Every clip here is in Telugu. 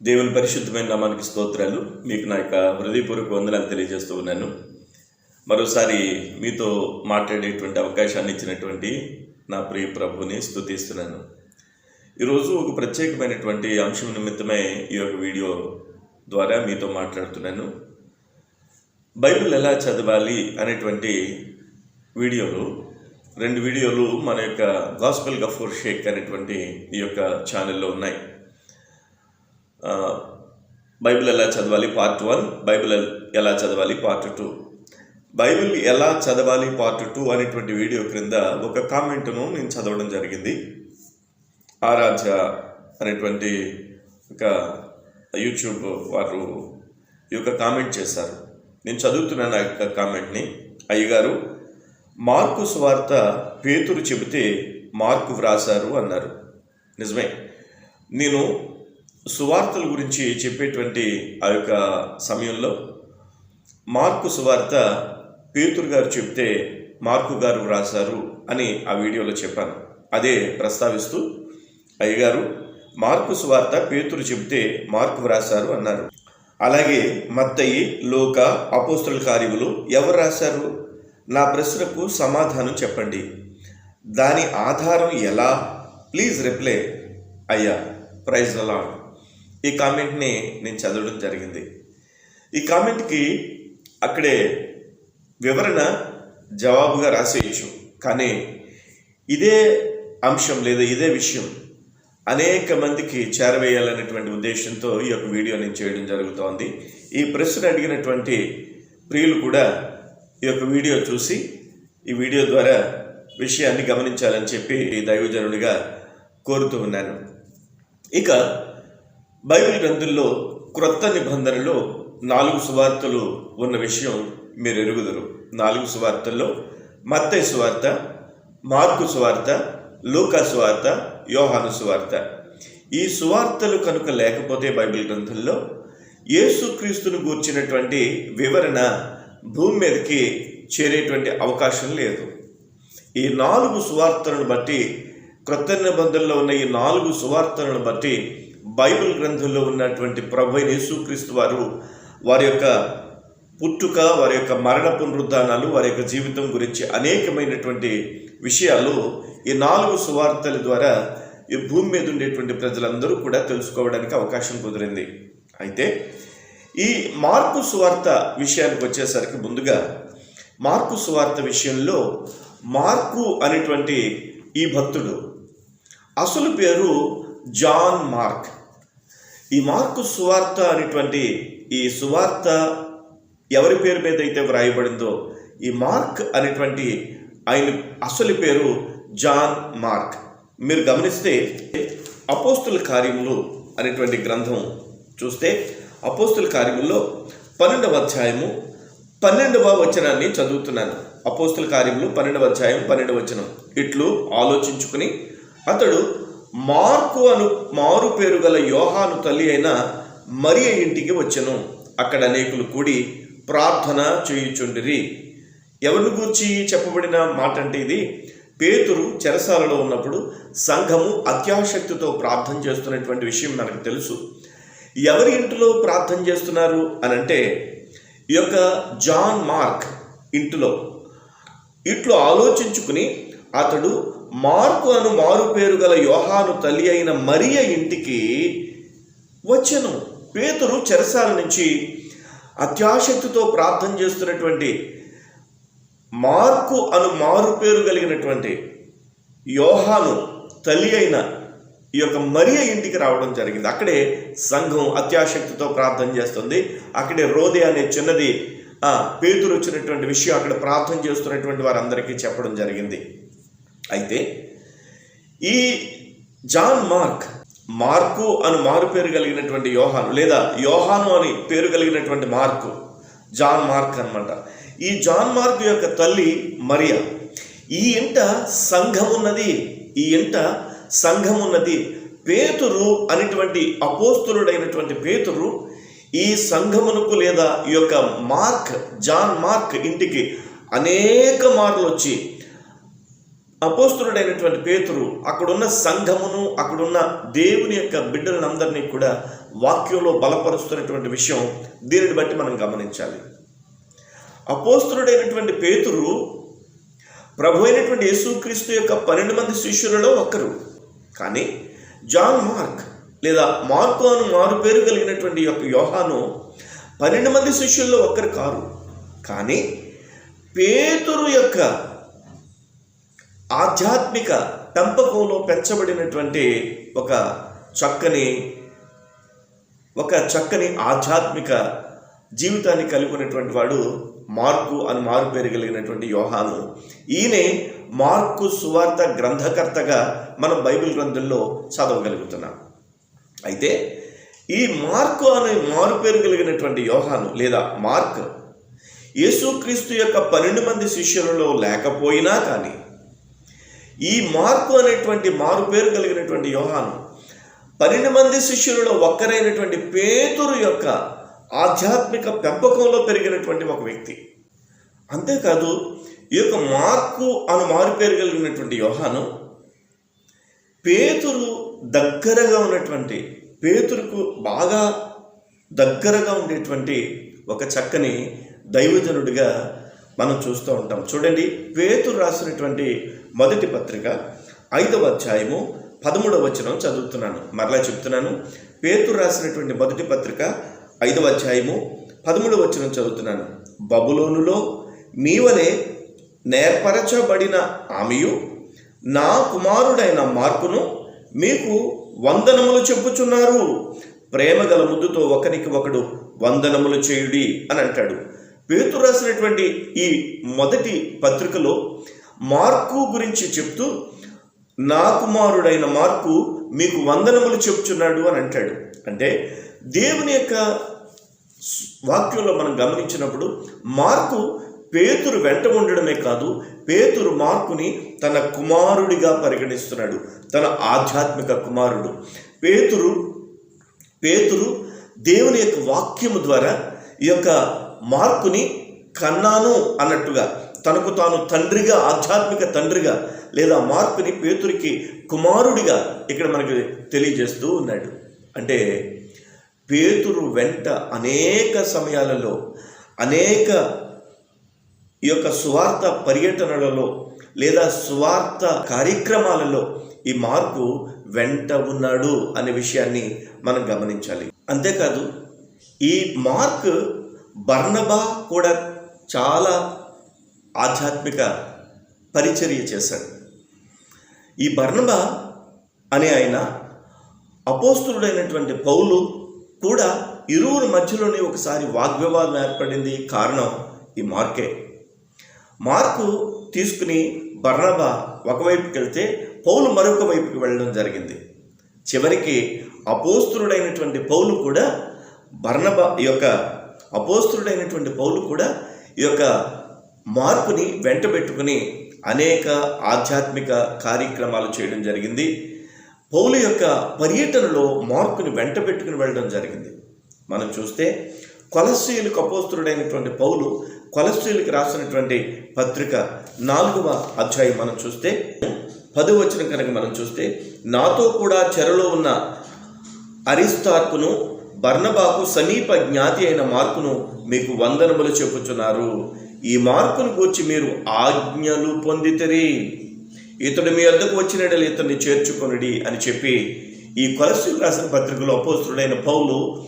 దేవుని పరిశుద్ధమైన నామానికి స్తోత్రాలు. మీకు నా యొక్క హృదయపూర్వక వందనాలు తెలియజేస్తూ ఉన్నాను. మరోసారి మీతో మాట్లాడేటువంటి అవకాశాన్ని ఇచ్చినటువంటి నా ప్రియ ప్రభుని స్థుతిస్తున్నాను ఈరోజు ఒక ప్రత్యేకమైనటువంటి అంశం నిమిత్తమే ఈ యొక్క వీడియో ద్వారా మీతో మాట్లాడుతున్నాను. బైబిల్ ఎలా చదవాలి అనేటువంటి వీడియోలు రెండు వీడియోలు మన యొక్క గాస్పెల్ గఫూర్ షేక్ అనేటువంటి ఈ యొక్క ఛానల్లో ఉన్నాయి. బైబిల్ ఎలా చదవాలి? పార్ట్ వన్ బైబిల్ ఎలా చదవాలి? Part two. బైబిల్ ఎలా చదవాలి? పార్ట్ టూ అనేటువంటి వీడియో క్రింద ఒక కామెంట్ను నేను చదవడం జరిగింది. ఆరాధ్య అనేటువంటి ఒక యూట్యూబ్ వారు ఈ యొక్క కామెంట్ చేశారు. నేను చదువుతున్నాను ఆ యొక్క కామెంట్ని. అయ్యగారు మార్కు స్వార్త పేతురు చెబితే మార్కు వ్రాసారు అన్నారు. నిజమే. నేను సువార్తల గురించి చెప్పేటువంటి ఆ యొక్క సమయంలో మార్కు సువార్త పేతురు గారు చెప్తే మార్కు గారు రాశారు అని ఆ వీడియోలో చెప్పాను. అదే ప్రస్తావిస్తూ అయ్యగారు మార్కు సువార్త పేతురు చెబితే మార్కు వ్రాశారు అన్నారు. అలాగే మత్తయి లోక అపోస్తుల కార్యములు ఎవరు రాశారు? నా ప్రశ్నకు సమాధానం చెప్పండి. దాని ఆధారం ఎలా? Please reply. అయ్యా ప్రైజ్ అలా ఈ కామెంట్ని నేను చదవడం జరిగింది. ఈ కామెంట్కి అక్కడే వివరణ జవాబుగా రాసేయచ్చు. కానీ ఇదే అంశం లేదా ఇదే విషయం అనేక మందికి చేరవేయాలనేటువంటి ఉద్దేశంతో ఈ యొక్క వీడియో నేను చేయడం జరుగుతోంది. ఈ ప్రశ్న అడిగినటువంటి ప్రియులు కూడా ఈ యొక్క వీడియో చూసి ఈ వీడియో ద్వారా విషయాన్ని గమనించాలని చెప్పి దైవజనుడిగా కోరుతూ ఉన్నాను. ఇక బైబిల్ గ్రంథుల్లో క్రొత్త నిబంధనలో నాలుగు సువార్తలు ఉన్న విషయం మీరు ఎరుగుదరు. నాలుగు సువార్తల్లో మత్తయి సువార్త మార్కు సువార్త లూకా సువార్త యోహాను సువార్త. ఈ సువార్తలు కనుక లేకపోతే బైబిల్ గ్రంథంలో యేసుక్రీస్తును గూర్చినటువంటి వివరణ భూమి మీదకి చేరేటువంటి అవకాశం లేదు. ఈ నాలుగు సువార్తలను బట్టి క్రొత్త నిబంధనలో ఉన్న ఈ నాలుగు సువార్తలను బట్టి బైబిల్ గ్రంథంలో ఉన్నటువంటి ప్రభు యేసుక్రీస్తు వారు వారి యొక్క పుట్టుక వారి యొక్క మరణ పునరుద్ధానాలు వారి యొక్క జీవితం గురించి అనేకమైనటువంటి విషయాలు ఈ నాలుగు సువార్తల ద్వారా ఈ భూమి మీద ఉండేటువంటి ప్రజలందరూ కూడా తెలుసుకోవడానికి అవకాశం కుదిరింది. అయితే ఈ మార్పు సువార్త విషయానికి వచ్చేసరికి ముందుగా మార్కు సువార్త విషయంలో మార్కు అనేటువంటి ఈ భక్తుడు అసలు పేరు జాన్ మార్క్. ఈ మార్కు సువార్త అనేటువంటి ఈ సువార్త ఎవరి పేరు మీద అయితే వ్రాయబడిందో ఈ మార్క్ అనేటువంటి ఆయన అసలు పేరు జాన్ మార్క్. మీరు గమనిస్తే అపోస్తుల కార్యములు అనేటువంటి గ్రంథం చూస్తే అపోస్తుల కార్యముల్లో పన్నెండవ అధ్యాయము పన్నెండవ వచనాన్ని చదువుతున్నాను. అపోస్తుల కార్యములు పన్నెండవ అధ్యాయం పన్నెండవ వచనం. ఇట్లు ఆలోచించుకుని అతడు మార్కు అను మారు పేరు గల యోహాను తల్లి అయిన మరియ ఇంటికి వచ్చెను. అక్కడ అనేకులు కూడి ప్రార్థన చేయుచుండిరి. ఎవరిని గూర్చి చెప్పబడిన మాట అంటే ఇది? పేతురు చెరసాలలో ఉన్నప్పుడు సంఘము అత్యాశక్తితో ప్రార్థన చేస్తున్నటువంటి విషయం మనకు తెలుసు. ఎవరి ఇంటిలో ప్రార్థన చేస్తున్నారు అని అంటే ఈ యొక్క జాన్ మార్క్ ఇంటిలో. ఇట్లు ఆలోచించుకుని అతడు మార్కు అను మారు పేరు గల యోహాను తల్లి అయిన మరియ ఇంటికి వచ్చను. పేతురు చెరసాల నుంచి అత్యాశక్తితో ప్రార్థన చేస్తున్నటువంటి మార్కు అను మారు పేరు కలిగినటువంటి యోహాను తల్లి అయిన ఈ యొక్క మరియ ఇంటికి రావడం జరిగింది. అక్కడే సంఘం అత్యాశక్తితో ప్రార్థన చేస్తుంది. అక్కడే రోదే అనే చిన్నది పేతురు వచ్చినటువంటి విషయం అక్కడ ప్రార్థన చేస్తున్నటువంటి వారందరికీ చెప్పడం జరిగింది. అయితే ఈ జాన్ మార్క్ మార్కు అని మారు పేరు కలిగినటువంటి యోహాను లేదా యోహాను అని పేరు కలిగినటువంటి మార్కు జాన్ మార్క్ అనమాట ఈ జాన్ మార్క్ యొక్క తల్లి మరియా. ఈ ఇంట సంఘం ఉన్నది ఈ ఇంట సంఘం ఉన్నది పేతురు అనేటువంటి అపోస్తులుడైనటువంటి పేతురు ఈ సంఘమునకు లేదా ఈ యొక్క మార్క్ జాన్ మార్క్ ఇంటికి అనేక మార్లు వచ్చి అపోస్తుడైనటువంటి పేతురు అక్కడున్న సంఘమును అక్కడున్న దేవుని యొక్క బిడ్డలందరినీ కూడా వాక్యంలో బలపరుస్తున్నటువంటి విషయం దీనిని బట్టి మనం గమనించాలి. అపోస్తుడైనటువంటి పేతురు ప్రభు అయినటువంటి యేసుక్రీస్తు యొక్క పన్నెండు మంది శిష్యులలో ఒకరు. కానీ జాన్ మార్క్ లేదా మార్కు అను మారు పేరు కలిగినటువంటి యొక్క యోహాను పన్నెండు మంది శిష్యుల్లో ఒకరు కారు. కానీ పేతురు యొక్క ఆధ్యాత్మిక పెంపకంలో పెంచబడినటువంటి ఒక చక్కని ఒక చక్కని ఆధ్యాత్మిక జీవితాన్ని కలిగి వాడు మార్కు అని మారు పేరు కలిగినటువంటి యోహాను. ఈయనే మార్కు సువార్త గ్రంథకర్తగా మనం బైబిల్ గ్రంథంలో చదవగలుగుతున్నాం. అయితే ఈ మార్కు అనే మారు పేరు కలిగినటువంటి యోహాను లేదా మార్క్ యేసుక్రీస్తు యొక్క పన్నెండు మంది శిష్యులలో లేకపోయినా కానీ ఈ మార్పు అనేటువంటి మారు పేరు కలిగినటువంటి యోహాను. పన్నెండు మంది శిష్యులలో ఒక్కరైనటువంటి పేతురు యొక్క ఆధ్యాత్మిక పెంపకంలో పెరిగినటువంటి ఒక వ్యక్తి. అంతేకాదు ఈ యొక్క మార్కు అను మారు పేరు కలిగినటువంటి యోహాను పేతురు దగ్గరగా ఉన్నటువంటి పేతురుకు బాగా దగ్గరగా ఉండేటువంటి ఒక చక్కని దైవజనుడిగా మనం చూస్తూ ఉంటాం. చూడండి పేతురు రాసినటువంటి మొదటి పత్రిక ఐదవ అధ్యాయము పదమూడవ వచనం చదువుతున్నాను. మరలా చెప్తున్నాను. పేతురు రాసినటువంటి మొదటి పత్రిక ఐదవ అధ్యాయము పదమూడవ వచనం చదువుతున్నాను. బబులోనులో మీవలే నేర్పరచబడిన ఆమెయు నా కుమారుడైన మార్కును మీకు వందనములు చెప్పుచున్నారు. ప్రేమ గల ముద్దుతో ఒకరికి ఒకడు వందనములు చేయుడి అని అంటాడు. పేతురు రాసినటువంటి ఈ మొదటి పత్రికలో మార్కు గురించి చెప్తూ నా కుమారుడైన మార్కు మీకు వందనములు చెప్తున్నాడు అని అంటాడు. అంటే దేవుని యొక్క వాక్యంలో మనం గమనించినప్పుడు మార్కు పేతురు వెంట ఉండడమే కాదు పేతురు మార్కుని తన కుమారుడిగా పరిగణిస్తున్నాడు. తన ఆధ్యాత్మిక కుమారుడు. పేతురు పేతురు దేవుని యొక్క వాక్యము ద్వారా ఈ యొక్క మార్కుని కన్నాను అన్నట్టుగా తనకు తాను తండ్రిగా ఆధ్యాత్మిక తండ్రిగా లేదా మార్కుని పేతురికి కుమారుడిగా ఇక్కడ మనకి తెలియజేస్తూ ఉన్నాడు. అంటే పేతురు వెంట అనేక సమయాలలో అనేక ఈ యొక్క సువార్త పర్యటనలలో లేదా సువార్త కార్యక్రమాలలో ఈ మార్కు వెంట ఉన్నాడు అనే విషయాన్ని మనం గమనించాలి. అంతేకాదు ఈ మార్క్ బర్ణబా కూడా చాలా ఆధ్యాత్మిక పరిచర్య చేశాడు. ఈ బర్ణబా అనే ఆయన అపోస్తుడైనటువంటి పౌలు కూడా ఇరువురు మధ్యలోనే ఒకసారి వాగ్వివాదం ఏర్పడింది కారణం ఈ మార్కే. మార్కు తీసుకుని బర్ణబా ఒకవైపుకి వెళ్తే పౌలు మరొక వైపుకి వెళ్ళడం జరిగింది. చివరికి అపోస్తుడైనటువంటి పౌలు కూడా బర్ణబ ఈ యొక్క అపోస్తుడైనటువంటి పౌలు కూడా ఈ యొక్క మార్పుని వెంటబెట్టుకుని అనేక ఆధ్యాత్మిక కార్యక్రమాలు చేయడం జరిగింది. పౌలు యొక్క పర్యటనలో మార్పుని వెంటబెట్టుకుని వెళ్ళడం జరిగింది. మనం చూస్తే కొలస్ట్రీలకు అపోస్తుడైనటువంటి పౌలు కొలస్ట్రీలకు రాసినటువంటి పత్రిక నాలుగవ అధ్యాయం మనం చూస్తే పదవచనం కనుక మనం చూస్తే నాతో కూడా చెరలో ఉన్న అరిస్తార్కును బర్ణబాకు సమీప జ్ఞాతి అయిన మార్కును మీకు వందనములు చెప్పుచున్నారు. ఈ మార్కును గూర్చి మీరు ఆజ్ఞలు పొందితిరి. ఇతడు మీ వద్దకు వచ్చినడలు ఇతన్ని చేర్చుకొనిడి అని చెప్పి ఈ కొలసి రాసిన పత్రికలో అపోస్తుడైన పౌలు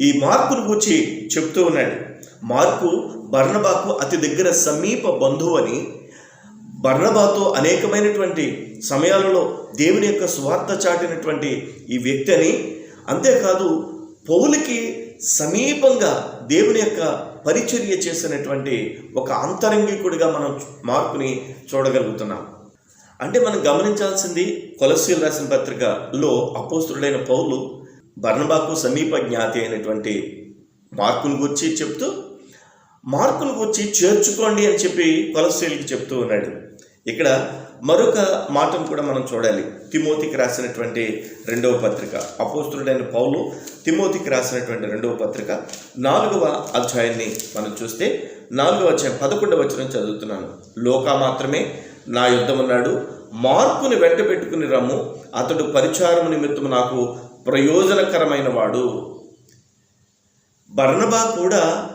ఈ మార్కును గూర్చి చెప్తూ ఉన్నాడు. మార్కు బర్ణబాకు అతి దగ్గర సమీప బంధువు అని బర్ణబాతో అనేకమైనటువంటి సమయాలలో దేవుని యొక్క స్వార్థ చాటినటువంటి ఈ వ్యక్తి అని. అంతేకాదు పౌలికి సమీపంగా దేవుని యొక్క పరిచర్య చేసినటువంటి ఒక అంతరంగికుడిగా మనం మార్పుని చూడగలుగుతున్నాం. అంటే మనం గమనించాల్సింది కొలసీలు రాసిన పత్రికలో అపోస్తుడైన పౌలు బర్ణబాకు సమీప జ్ఞాతి అయినటువంటి మార్కును గురించి చెప్తూ మార్కును గురించి చేర్చుకోండి అని చెప్పి కొలసీలకి చెప్తూ ఉన్నాడు. ఇక్కడ మరొక మాటను కూడా మనం చూడాలి. తిమోతికి రాసినటువంటి రెండవ పత్రిక. అపోస్తుడైన పౌలు తిమోతికి రాసినటువంటి రెండవ పత్రిక నాలుగవ అధ్యాయాన్ని మనం చూస్తే నాలుగవ అధ్యాయం పదకొండవ వచనం చదువుతున్నాను. లోక మాత్రమే నా యుద్ధమన్నాడు. మార్పుని వెంట పెట్టుకుని రమ్ము. అతడు పరిచారం నిమిత్తం నాకు ప్రయోజనకరమైన వాడు. బర్ణబా కూడా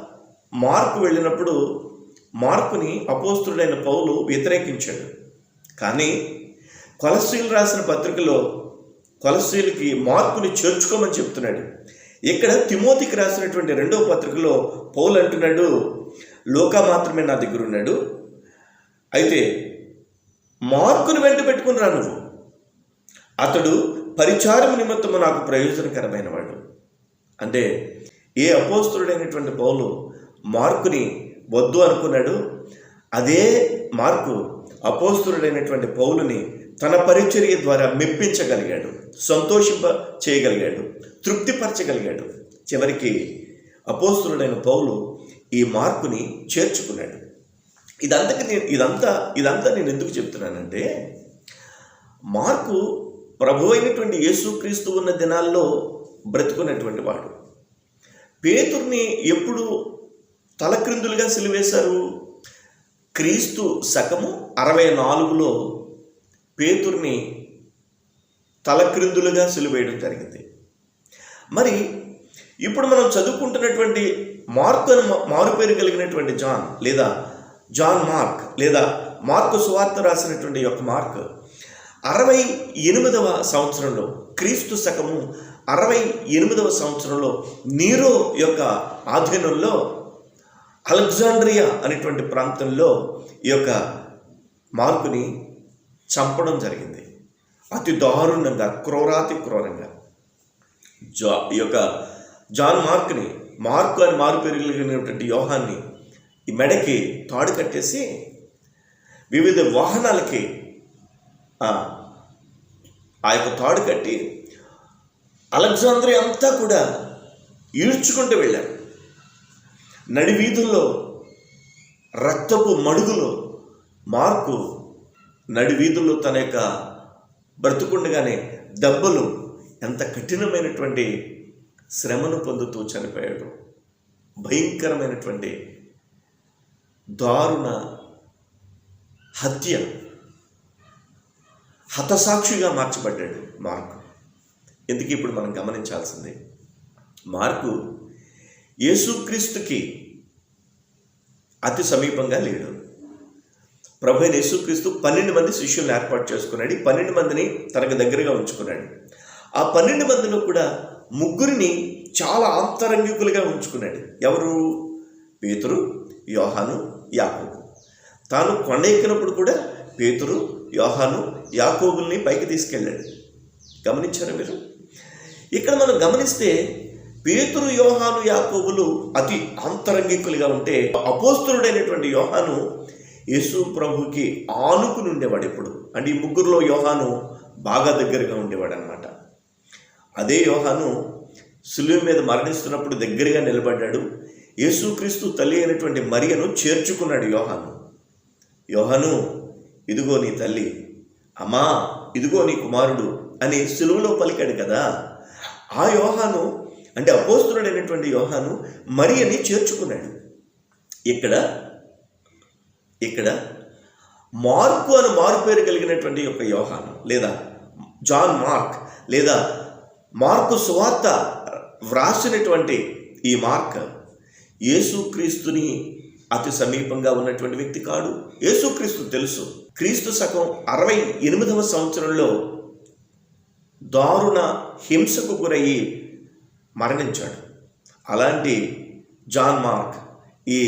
మార్పు వెళ్ళినప్పుడు మార్పుని అపోస్తుడైన పౌలు వ్యతిరేకించాడు. కానీ కొలస్ట్రీలు రాసిన పత్రికలో కొలస్ట్రీలకి మార్కుని చేర్చుకోమని చెప్తున్నాడు. ఇక్కడ తిమోతికి రాసినటువంటి రెండవ పత్రికలో పౌలు అంటున్నాడు లోక మాత్రమే నా దగ్గర ఉన్నాడు అయితే మార్కుని వెంట పెట్టుకుని రా నువ్వు. అతడు పరిచారం నిమిత్తము నాకు ప్రయోజనకరమైన వాడు. అంటే ఏ అపోస్తుడైనటువంటి పౌలు మార్కుని వద్దు అనుకున్నాడు. అదే మార్కు అపోస్తుడైనటువంటి పౌలుని తన పరిచర్య ద్వారా మెప్పించగలిగాడు సంతోషింప చేయగలిగాడు తృప్తిపరచగలిగాడు. చివరికి అపోస్తుడైన పౌలు ఈ మార్పుని చేర్చుకున్నాడు. ఇదంతకి నేను ఇదంతా ఇదంతా నేను ఎందుకు చెప్తున్నానంటే మార్కు ప్రభు అయినటువంటి యేసుక్రీస్తు ఉన్న దినాల్లో బ్రతుకున్నటువంటి వాడు. పేతుర్ని ఎప్పుడు తలక్రిందులుగా సిలివేశారు? క్రీస్తు శకము అరవై నాలుగులో పేతుర్ని తలక్రిందులుగా సిలువేయడం జరిగింది. మరి ఇప్పుడు మనం చదువుకుంటున్నటువంటి మార్క్ అని మారుపేరు కలిగినటువంటి జాన్ లేదా జాన్ మార్క్ లేదా మార్కు సువార్త రాసినటువంటి యొక్క మార్క్ అరవై ఎనిమిదవ సంవత్సరంలో క్రీస్తు శకము అరవై ఎనిమిదవ సంవత్సరంలో నీరో యొక్క ఆధీనంలో అలెగ్జాండ్రియా అనేటువంటి ప్రాంతంలో ఈ యొక్క మార్కుని చంపడం జరిగింది. అతి దారుణంగా క్రూరాతి క్రూరంగా. జా ఈ యొక్క జాన్ మార్క్ని మార్కు అని మారు పెరిగినటువంటి యోహాన్ని ఈ మెడకి తాడు కట్టేసి వివిధ వాహనాలకి ఆ యొక్క తాడు కట్టి అలెగ్జాండ్రియా అంతా కూడా ఈడ్చుకుంటూ వెళ్ళారు. నడి వీధుల్లో రక్తపు మడుగులో మార్కు నడివీధుల్లో తన యొక్క బ్రతుకుండగానే దెబ్బలు ఎంత కఠినమైనటువంటి శ్రమను పొందుతూ చనిపోయాడు. భయంకరమైనటువంటి దారుణ హత్య. హతసాక్షిగా మార్చబడ్డాడు మార్కు. ఎందుకు ఇప్పుడు మనం గమనించాల్సింది? మార్కు యేసుక్రీస్తుకి అతి సమీపంగా లేడు. ప్రభు అయిన యేసుక్రీస్తు పన్నెండు మంది శిష్యులను ఏర్పాటు చేసుకున్నాడు. పన్నెండు మందిని తనకు దగ్గరగా ఉంచుకున్నాడు. ఆ పన్నెండు మందిలో కూడా ముగ్గురిని చాలా ఆంతరంగికులుగా ఉంచుకున్నాడు. ఎవరు? పేతురు యోహాను యాకోబు. తాను కొండ ఎక్కినప్పుడు కూడా పేతురు యోహాను యాకోబుల్ని పైకి తీసుకెళ్ళాడు. గమనించారా మీరు? ఇక్కడ మనం గమనిస్తే పేతురు యోహాను యాకోబులు అతి అంతరంగికులుగా ఉంటే అపోస్తుడైనటువంటి యోహాను యేసు ప్రభుకి ఆనుకుని ఉండేవాడు ఎప్పుడు? అంటే ఈ ముగ్గురులో యోహాను బాగా దగ్గరగా ఉండేవాడు అనమాట అదే యోహాను సులువు మీద మరణిస్తున్నప్పుడు దగ్గరగా నిలబడ్డాడు. యేసుక్రీస్తు తల్లి అయినటువంటి మరియను చేర్చుకున్నాడు యోహాను. యోహాను ఇదిగో నీ తల్లి. అమ్మా ఇదిగో నీ కుమారుడు అని సులువులో పలికాడు కదా. ఆ యోహాను అంటే అపోస్తుడైనటువంటి యోహాను మరియని చేర్చుకున్నాడు. ఇక్కడ ఇక్కడ మార్కు అని మారు పేరు కలిగినటువంటి యొక్క యోహాను లేదా జాన్ మార్క్ లేదా మార్కు సువార్త వ్రాసినటువంటి ఈ మార్క్ యేసుక్రీస్తుని అతి సమీపంగా ఉన్నటువంటి వ్యక్తి కాడు. యేసుక్రీస్తు తెలుసు. క్రీస్తు శకం అరవై ఎనిమిదవ సంవత్సరంలో దారుణ హింసకు గురయ్యి మరణించాడు. అలాంటి జాన్ మార్క్ ఈ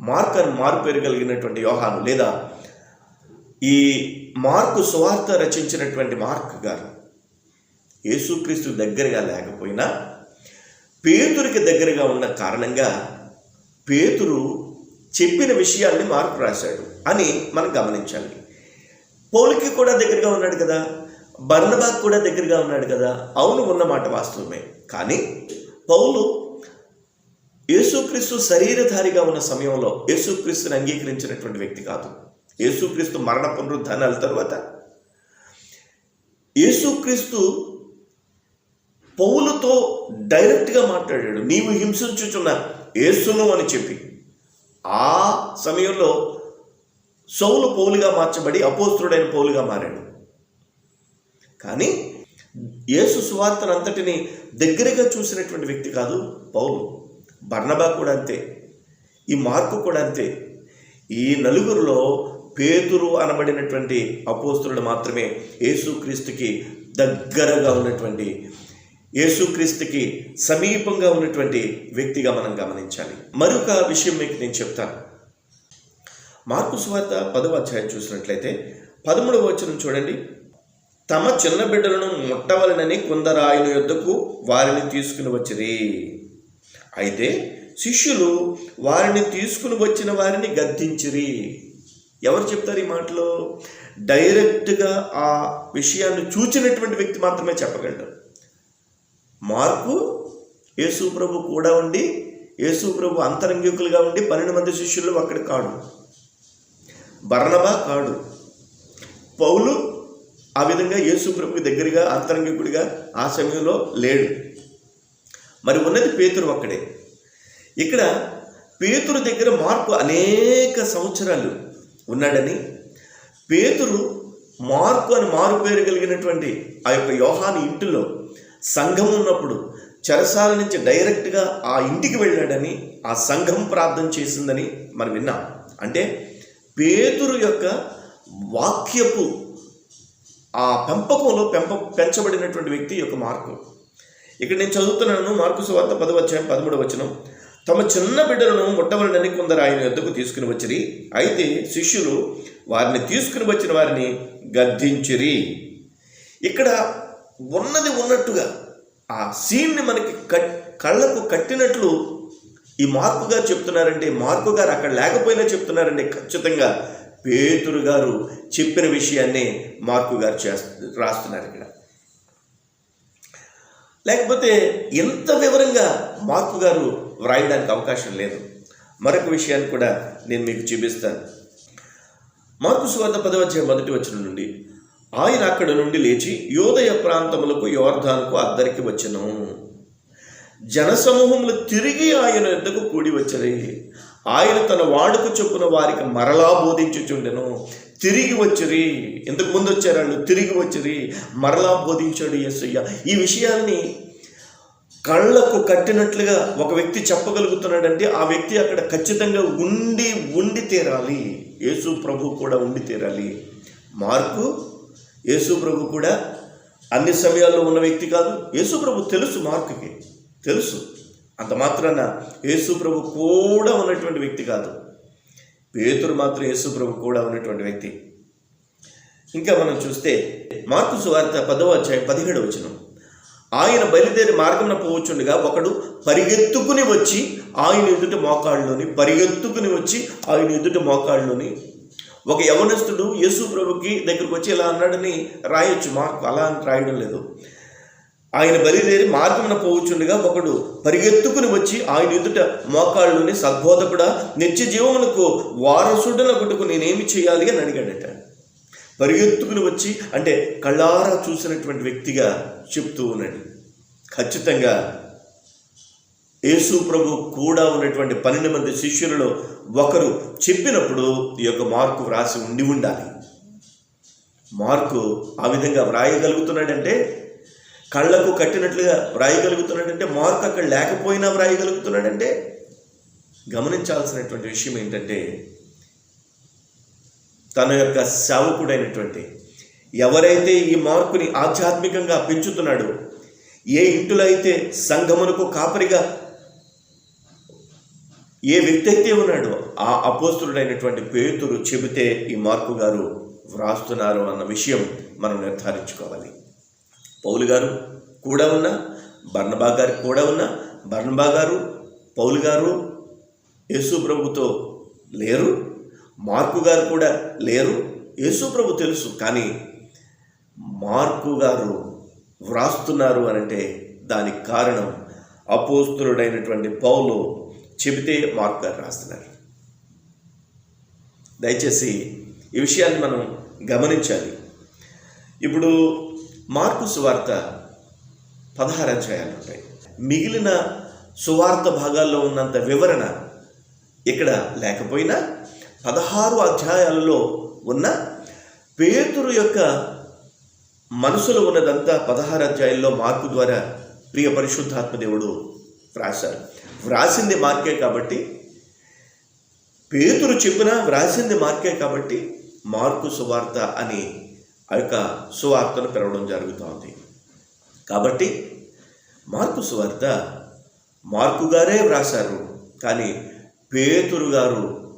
మార్క్ అని మారు పేరు కలిగినటువంటి యోహాను లేదా ఈ మార్కు సువార్త రచించినటువంటి మార్క్ గారు యేసుక్రీస్తు దగ్గరగా లేకపోయినా పేతురికి దగ్గరగా ఉన్న కారణంగా పేతురు చెప్పిన విషయాల్ని మార్కు రాశాడు అని మనం గమనించాలి. పౌలికి కూడా దగ్గరగా ఉన్నాడు కదా. బర్ణబాగ్ కూడా దగ్గరగా ఉన్నాడు కదా అవును ఉన్నమాట వాస్తవమే. కానీ పౌలు యేసుక్రీస్తు శరీరధారిగా ఉన్న సమయంలో యేసుక్రీస్తుని అంగీకరించినటువంటి వ్యక్తి కాదు. యేసుక్రీస్తు మరణ పునరుద్ధానాల తర్వాత యేసుక్రీస్తు పౌలుతో డైరెక్ట్గా మాట్లాడాడు. నీవు హింసించుచున్న యేసును అని చెప్పి. ఆ సమయంలో సౌలు పౌలుగా మార్చబడి అపోస్తుడైన పౌలుగా మారాడు. కానీ యేసు సువార్తను అంతటిని దగ్గరగా చూసినటువంటి వ్యక్తి కాదు పౌలు. బర్ణబా కూడా అంతే. ఈ మార్కు కూడా అంతే. ఈ నలుగురిలో పేతురు అనబడినటువంటి అపోస్తుడు మాత్రమే యేసుక్రీస్తుకి దగ్గరగా ఉన్నటువంటి యేసుక్రీస్తుకి సమీపంగా ఉన్నటువంటి వ్యక్తిగా మనం గమనించాలి. మరొక విషయం మీకు నేను చెప్తాను. మార్కు సువార్త పదవ అధ్యాయం చూసినట్లయితే పదమూడవ వచనం చూడండి. తమ చిన్న బిడ్డలను ముట్టవలనని కొందరు యొద్దకు వారిని తీసుకుని వచ్చిరి. అయితే శిష్యులు వారిని తీసుకుని వచ్చిన వారిని గద్దించిరి. ఎవరు చెప్తారు ఈ మాటలో? డైరెక్ట్గా ఆ విషయాన్ని చూచినటువంటి వ్యక్తి మాత్రమే చెప్పగలడు. మార్పు యేసు ప్రభు కూడా ఉండి యేసు ప్రభు అంతరంగికులుగా ఉండి పన్నెండు మంది శిష్యులు అక్కడ కాడు. బర్ణబా కాడు. పౌలు ఆ విధంగా యేసు ప్రభుకి దగ్గరగా అంతరంగికుడిగా ఆ సమయంలో లేడు. మరి ఉన్నది పేతురు ఒక్కడే. ఇక్కడ పేతురు దగ్గర మార్పు అనేక సంవత్సరాలు ఉన్నాడని పేతురు మార్కు అని మారు పేరు కలిగినటువంటి ఆ యొక్క యోహాని ఇంటిలో సంఘం ఉన్నప్పుడు చెరసాల నుంచి డైరెక్ట్గా ఆ ఇంటికి వెళ్ళాడని ఆ సంఘం ప్రార్థన చేసిందని మనం విన్నాం. అంటే పేతురు యొక్క వాక్యపు ఆ పెంపకంలో పెంప పెంచబడినటువంటి వ్యక్తి యొక్క మార్కు. ఇక్కడ నేను చదువుతున్నాను మార్కు సువార్త పదవచ్చాయం పదమూడు వచనం. తమ చిన్న బిడ్డలను ముట్టవలనని కొందరు ఆయన యొద్దకు తీసుకుని వచ్చిరి. అయితే శిష్యులు వారిని తీసుకుని వచ్చిన వారిని గద్దించిరి. ఇక్కడ ఉన్నది ఉన్నట్టుగా ఆ సీన్ని మనకి కట్ కళ్ళకు కట్టినట్లు ఈ మార్కు గారు చెప్తున్నారంటే మార్కు గారు అక్కడ లేకపోయినా చెప్తున్నారండి ఖచ్చితంగా పేతురు గారు చెప్పిన విషయాన్ని మార్కు గారు చేస్తు రాస్తున్నారు ఇక్కడ. లేకపోతే ఎంత వివరంగా మార్కు గారు వ్రాయడానికి అవకాశం లేదు. మరొక విషయాన్ని కూడా నేను మీకు చూపిస్తాను. మార్కు సువార్త పదవచ్చాయ మొదటి వచ్చిన నుండి ఆయన అక్కడ నుండి లేచి యోదయ ప్రాంతములకు యోర్ధానుకు అద్దరికి వచ్చను. జనసమూహములు తిరిగి ఆయన ఎద్దకు కూడి వచ్చరి ఆయన తన వాడుకు చొప్పున వారికి మరలా బోధించుచుండెను. తిరిగి వచ్చిరి. ఇంతకు ముందు వచ్చారు తిరిగి వచ్చిరి. మరలా బోధించాడు యేసయ్య. ఈ విషయాన్ని కళ్ళకు కట్టినట్లుగా ఒక వ్యక్తి చెప్పగలుగుతున్నాడంటే ఆ వ్యక్తి అక్కడ ఖచ్చితంగా ఉండి ఉండి తీరాలి. యేసు ప్రభు కూడా ఉండి తీరాలి. మార్కు యేసు ప్రభు కూడా అన్ని సమయాల్లో ఉన్న వ్యక్తి కాదు. యేసు ప్రభు తెలుసు మార్కుకి. తెలుసు. అంత మాత్రాన యేసు ప్రభు కూడా ఉన్నటువంటి వ్యక్తి కాదు. పేతురు మాత్రం యేసు ప్రభు కూడా ఉన్నటువంటి వ్యక్తి. ఇంకా మనం చూస్తే మార్కు సువార్త పదవ అధ్యాయం పదిహేడు వచనం. ఆయన బయలుదేరి మార్గమున పోవచ్చుండగా ఒకడు పరిగెత్తుకుని వచ్చి ఆయన ఎదుట మోకాళ్ళలోని పరిగెత్తుకుని వచ్చి ఆయన ఎదుట మోకాళ్ళలోని ఒక యవనస్తుడు యేసు ప్రభుకి దగ్గరకు వచ్చి ఇలా అన్నాడని రాయొచ్చు. మార్కు అలా అని రాయడం లేదు. ఆయన బయలుదేరి మార్గమున పోవచ్చుండగా ఒకడు పరిగెత్తుకుని వచ్చి ఆయన ఎదుట మోకాళ్ళుని సద్బోధకుడా నిత్య జీవమునకు వారసుడనగుటకు నేనేమి చేయాలి అని అడిగాడట. పరిగెత్తుకుని వచ్చి అంటే కళ్ళారా చూసినటువంటి వ్యక్తిగా చెప్తూ ఉన్నాడు. ఖచ్చితంగా యేసు ప్రభు కూడా ఉన్నటువంటి పన్నెండు మంది శిష్యులలో ఒకరు చెప్పినప్పుడు ఈ యొక్క మార్కు వ్రాసి ఉండి ఉండాలి. మార్కు ఆ విధంగా వ్రాయగలుగుతున్నాడంటే కళ్ళకు కట్టినట్లుగా వ్రాయగలుగుతున్నాడంటే మార్కు అక్కడ లేకపోయినా వ్రాయగలుగుతున్నాడంటే గమనించాల్సినటువంటి విషయం ఏంటంటే తన యొక్క సేవకుడైనటువంటి ఎవరైతే ఈ మార్కుని ఆధ్యాత్మికంగా పెంచుతున్నాడో ఏ ఇంటిలో అయితే సంఘమునకు కాపరిగా ఏ వ్యక్తి అయితే ఉన్నాడో ఆ అపోస్తుడైనటువంటి పేతురు చెబితే ఈ మార్కు గారు వ్రాస్తున్నారు అన్న విషయం మనం నిర్ధారించుకోవాలి. పౌలు గారు కూడా ఉన్న బర్ణబా గారు కూడా ఉన్న బర్ణబా గారు పౌలు గారు యేసు ప్రభుతో లేరు మార్కు గారు కూడా లేరు యేసు ప్రభు తెలుసు కానీ మార్కు గారు వ్రాస్తున్నారు అనంటే దానికి కారణం అపోస్తులుడైనటువంటి పౌలు చెబితే మార్కు గారు రాస్తున్నారు. దయచేసి ఈ విషయాన్ని మనం గమనించాలి. ఇప్పుడు మార్కు సువార్త పదహారు అధ్యాయాలు ఉంటాయి. మిగిలిన సువార్త భాగాల్లో ఉన్నంత వివరణ ఇక్కడ లేకపోయినా పదహారు అధ్యాయాలలో ఉన్న పేతురు యొక్క మనసులో ఉన్నదంతా పదహారు అధ్యాయాల్లో మార్పు ద్వారా ప్రియ పరిశుద్ధాత్మ దేవుడు వ్రాశారు. వ్రాసింది మార్కే కాబట్టి పేతురు చెప్పిన వ్రాసింది మార్కే కాబట్టి మార్కు సువార్త అని ఆ యొక్క సువార్తను పిలవడం జరుగుతోంది. కాబట్టి మార్పు సువార్త మార్పు గారే వ్రాశారు. కానీ పేతురు గారు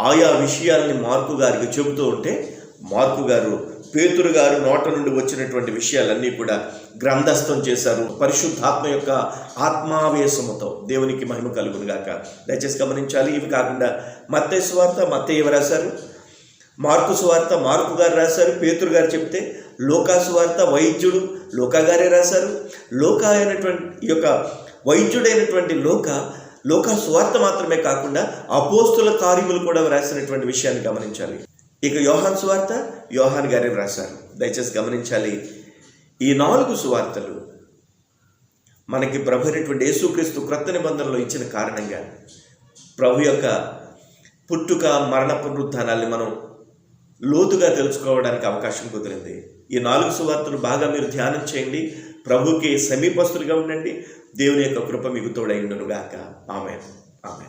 ఆయా విషయాల్ని మార్పు గారికి చెబుతూ ఉంటే మార్పు గారు పేతురు గారు నోట నుండి వచ్చినటువంటి విషయాలన్నీ కూడా గ్రంథస్థం చేశారు. పరిశుద్ధాత్మ యొక్క ఆత్మావేశముతో దేవునికి మహిమ కలుగును గాక దయచేసి గమనించాలి. ఇవి కాకుండా మత్తే సువార్త మత్తే ఎవరు రాశారు? మార్కు సువార్త మార్కు గారు రాశారు పేతురు గారు చెప్తే లోకా సువార్త వైద్యుడు లోకా గారే రాశారు. లోకా అయినటువంటి ఈ యొక్క వైద్యుడైనటువంటి లోక లోక సువార్త మాత్రమే కాకుండా అపోస్తుల కార్యములు కూడా రాసినటువంటి విషయాన్ని గమనించాలి. ఇక యోహాన్ సువార్త యోహాన్ గారే రాశారు దయచేసి గమనించాలి. ఈ నాలుగు సువార్తలు మనకి ప్రభు అయినటువంటి యేసుక్రీస్తు క్రొత్త నిబంధనలో ఇచ్చిన కారణంగా ప్రభు యొక్క పుట్టుక మరణ పునరుద్ధానాల్ని మనం లోతుగా తెలుసుకోవడానికి అవకాశం కుదిరింది. ఈ నాలుగు సువార్తలు బాగా మీరు ధ్యానం చేయండి. ప్రభుకి సమీపస్తులుగా ఉండండి. దేవుని యొక్క కృప మీకు తోడైండునుగాక ఆమె ఆమె